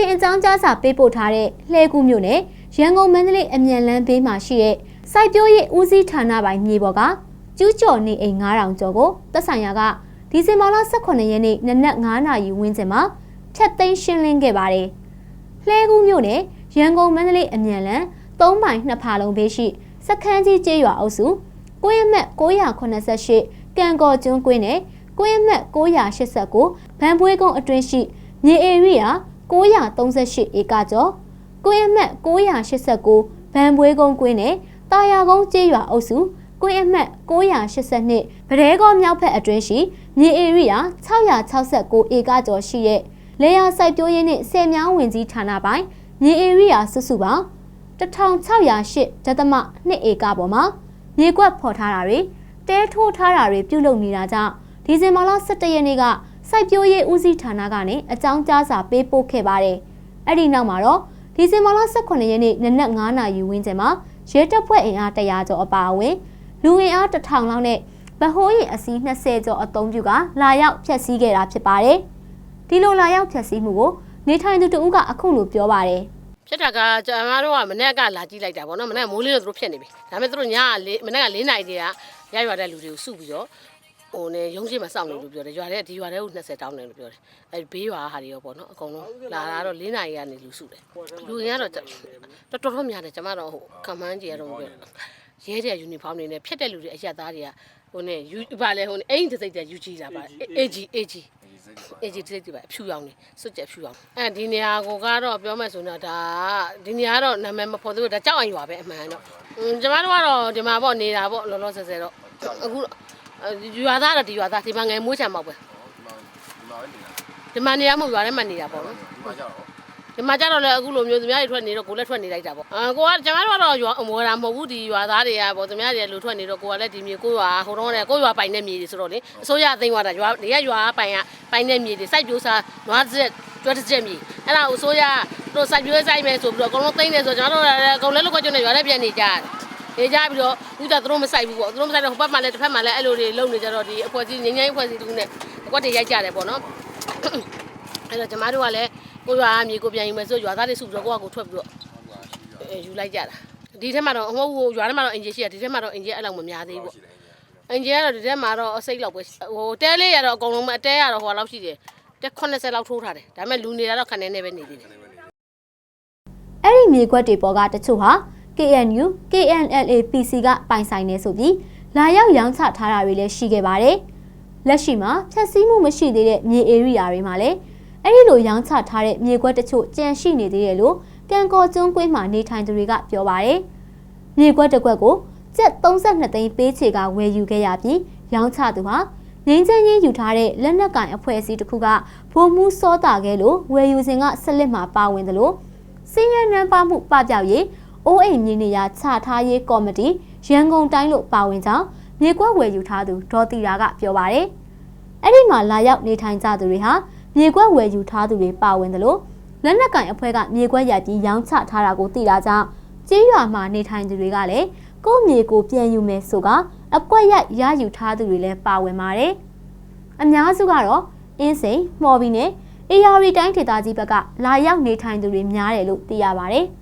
တင်အကြောင်းကြားစာပေးပို့ထားတဲ့လှဲကူးမြို့နယ်ရန်ကုန်မန္တလေးအမြန်လမ်းဘေးမှာရှိတဲ့စိုက်ပျိုးရေးဦးစီးဌာနပိုင်မြေပေါ်ကကျူးကျော်နေအိမ်9000ကျော်ကိုသက်ဆိုင်ရာကဒီဇင်ဘာလ18ရက်နေ့နနက်9နာရီဝန်းကျင်မှာဖျက်သိမ်းရှင်းလင်းခဲ့ပါတယ်။လှဲကူးမြို့နယ်ရန်ကုန်မန္တလေးအမြန်လမ်း3မိုင်2ဖာလုံးဘေးရှိစခန်းကြီးကျေးရွာအုပ်စုကိုရမက်988ကံကော်ကျွန်းကွင်းနဲ့ကိုရမက်989ဗန်ပွေးကုန်းအတွင်းရှိမြေဧရိယာ 938ဧကကျော်ကိုရမက်989ဗန်ပွေးကုန်းကွင်းနဲ့တာယာကုန်းကျေးရွာအုပ်စုကွင်းအမှတ်982ဗဒဲကောမြောက်ဖက်အတွင်းရှိမြေဧရိယာ669ဧကကျော်ရှိတဲ့လေယာစိုက်ပျိုးရေးနှင့်ဆယ်မြောင်းဝင်ကြီးဌာနပိုင်မြေဧရိယာစုစုပေါင်း1608ဒသမ2ဧကပေါ်မှာမြေကွက်ဖော်ထားတာတွေတဲထိုးထားတာတွေပြုလုပ်နေတာကြောင့်ဒီဇင်ဘာလ17ရက်နေ့က စိုက်ပျိုးရေးဦးစီးဌာနကနေအကြောင်းကြားစာပေးပို့ခဲ့ပါတယ်။အဲ့ဒီနောက်မှာတော့ဒီဇင်ဘာလ18ရက်နေ့နနက်9နာရီဝန်းကျင်မှာရဲတပ်ဖွဲ့အင်အား100ကျော်အပါအဝင်လူအင်အား1000လောက်နဲ့ဗဟိုးရင်အစီး20ကျော်အသုံးပြုကလာရောက်ဖျက်ဆီးခဲ့တာဖြစ်ပါတယ်။ဒီလိုလာရောက်ဖျက်ဆီးမှုကိုနေထိုင်သူတဦးကအခုလိုပြောပါတယ်။ဖြစ်တာကကျွန်တော်တို့ကမနေ့ကလာကြည့်လိုက်တာပေါ့နော်မနေ့ကမိုးလင်းတော့သူတို့ဖြစ်နေပြီဒါပေမဲ့သူတို့ညကလေးမနေ့က၄နာရီတည်းကရရွာတဲ့လူတွေကိုစုပြီးတော့ ဟိုနေရုံးချင်းမှာစောင့်နေလို့ပြောတယ်ရွာတဲ့ဒီရွာတဲ့ကို20တောင်းတယ်လို့ပြောတယ်အဲဘေးရွာဟာတွေရောပေါ့နော်အကုန်လုံးလာတာတော့၄နာရီကနေလူစုတယ်လူရင်းကတော့တော်တော်တော်များတယ်ကျွန်မတော့ဟိုကမန်းကြီးရတော့ပြောရဲတဲ့ယူနီဖောင်းတွေနဲ့ဖြတ်တဲ့လူတွေအရက်သားတွေကဟိုနေယူပါလေဟိုနေအိမ်တစ်စိတ်တည်းယူကြည့်တာပါအေဂျီအေဂျီအေဂျီတိတ်တိပါအဖြူရောင်နေစွတ်ကြက်ဖြူရောင်အဲဒီနေရာကိုကတော့ပြောမယ်ဆိုတော့ဒါဒီနေရာကတော့နာမည်မဖော်သေးဘူးဒါကြောက်အံရွာပဲအမှန်တော့อืมကျမတို့ကတော့ဒီမှာပေါ့နေတာပေါ့လောလောဆယ်ဆယ်တော့အခု ရွာသားတော့ဒီရွာသားဒီမှာငယ်မွေးချံမောက်ပဲဒီမှာနေရမဟုတ်ရွာထဲမှာနေတာပေါ့နော်ဒီမှာကြတော့လေအခုလိုမျိုးသူများတွေထွက်နေတော့ကိုလည်းထွက်နေလိုက်တာပေါ့အာကိုကကျမတို့ကတော့ရွာမော်တာမဟုတ်ဘူးဒီရွာသားတွေကပေါ့သူများတွေလူထွက်နေတော့ကိုကလည်းဒီမြေကိုရွာဟိုတော့လေကိုရွာပိုင်တဲ့မြေတွေဆိုတော့လေအစိုးရအသိမ်းသွားတာရွာနေရရွာပိုင်ကပိုင်တဲ့မြေတွေစိုက်ပျိုးစားနွားစက်ကျွတ်တစ်ချက်မြေအဲ့ဒါအစိုးရတို့စိုက်ပျိုးစိုက်မယ်ဆိုပြီးတော့အကုန်လုံးသိမ်းတယ်ဆိုကျွန်တော်တို့လည်းအကုန်လည်းလောက်ကွကျွန်းနေရွာထဲပြန်နေကြတယ် နေကြပြီးတော့ဥကြသူတို့မဆိုင်ဘူးပေါ့သူတို့မဆိုင်တော့ဟိုဘက်မှာလည်းတစ်ဖက်မှာလည်းအဲ့လိုတွေလုံနေကြတော့ဒီအဖွဲ့ကြီးငင်းငင်းအဖွဲ့ကြီးတူနဲ့အကွက်တွေရိုက်ကြတယ်ပေါ့နော်အဲ့တော့ကျမတို့ကလည်းကိုရွာမြေကိုပြန်ယူမယ်ဆိုရွာသားတွေစုပြီးတော့ကိုကကိုထွက်ပြီးတော့ယူလိုက်ကြတာဒီထက်မှာတော့ဟိုဟိုရွာထဲမှာတော့အင်ဂျင်ရှိတယ်ဒီထက်မှာတော့အင်ဂျင်အဲ့လောက်မများသေးဘူးပေါ့အင်ဂျင်ကတော့ဒီထက်မှာတော့အစိတ်လောက်ပဲဟိုတဲလေးရတော့အကုန်လုံးအတဲရတော့ဟိုလောက်ရှိတယ်တက်80လောက်ထိုးထားတယ်ဒါပေမဲ့လူနေတာတော့ခဏနေပဲနေသေးတယ်အဲ့ဒီမြေခွက်တွေပေါ်ကတချို့ဟာ KNU KNLA PC ကပိုင်ဆိုင်နေဆိုပြီးလာရောက်ရောင်းချထားတာတွေလည်းရှိခဲ့ပါတယ်။လက်ရှိမှာဖြတ်စည်းမှုမရှိသေးတဲ့မြေဧရိယာတွေမှာလည်းအဲ့ဒီလိုရောင်းချထားတဲ့မြေခွက်တချို့ကြန့်ရှိနေသေးတယ်လို့ကံကော်ကျွန်းကွင်းမှာနေထိုင်သူတွေကပြောပါတယ်။မြေခွက်တစ်ခွက်ကိုကျပ်32သိန်းပေးချေကဝယ်ယူခဲ့ရပြီးရောင်းချသူဟာငင်းချမ်းချင်းယူထားတဲ့လက်နက်ကင်အဖွဲ့အစည်းတစ်ခုကဗိုလ်မှူးစောတာခဲ့လို့ဝယ်ယူစဉ်ကဆက်လက်မှာပါဝင်တယ်လို့စင်းရဲနန်းပါမှုပပျောက်ရေး အိုးအိမ်မြေနေရာချထားရေးကော်မတီရန်ကုန်တိုင်းလို့ပါဝင်ကြောင်းမြေကွက်ဝယ်ယူထားသူဒေါ်တီရာကပြောပါရယ်အဲ့ဒီမှာလာရောက်နေထိုင်ကြသူတွေဟာမြေကွက်ဝယ်ယူထားသူတွေပါဝင်တယ်လို့လက်နက်ကင်အဖွဲ့ကမြေကွက်ရိုက်ပြီးရောင်းချထားတာကိုသိတာကြောင့်ကျေးရွာမှာနေထိုင်သူတွေကလည်းကိုယ့်မြေကိုပြန်ယူမယ်ဆိုကအကွက်ရိုက်ရယူထားသူတွေလည်းပါဝင်ပါတယ်အများစုကတော့အင်းစိန်မှော်ဘီနဲ့ AR တိုင်းဒေသကြီးဘက်ကလာရောက်နေထိုင်သူတွေများတယ်လို့သိရပါတယ်။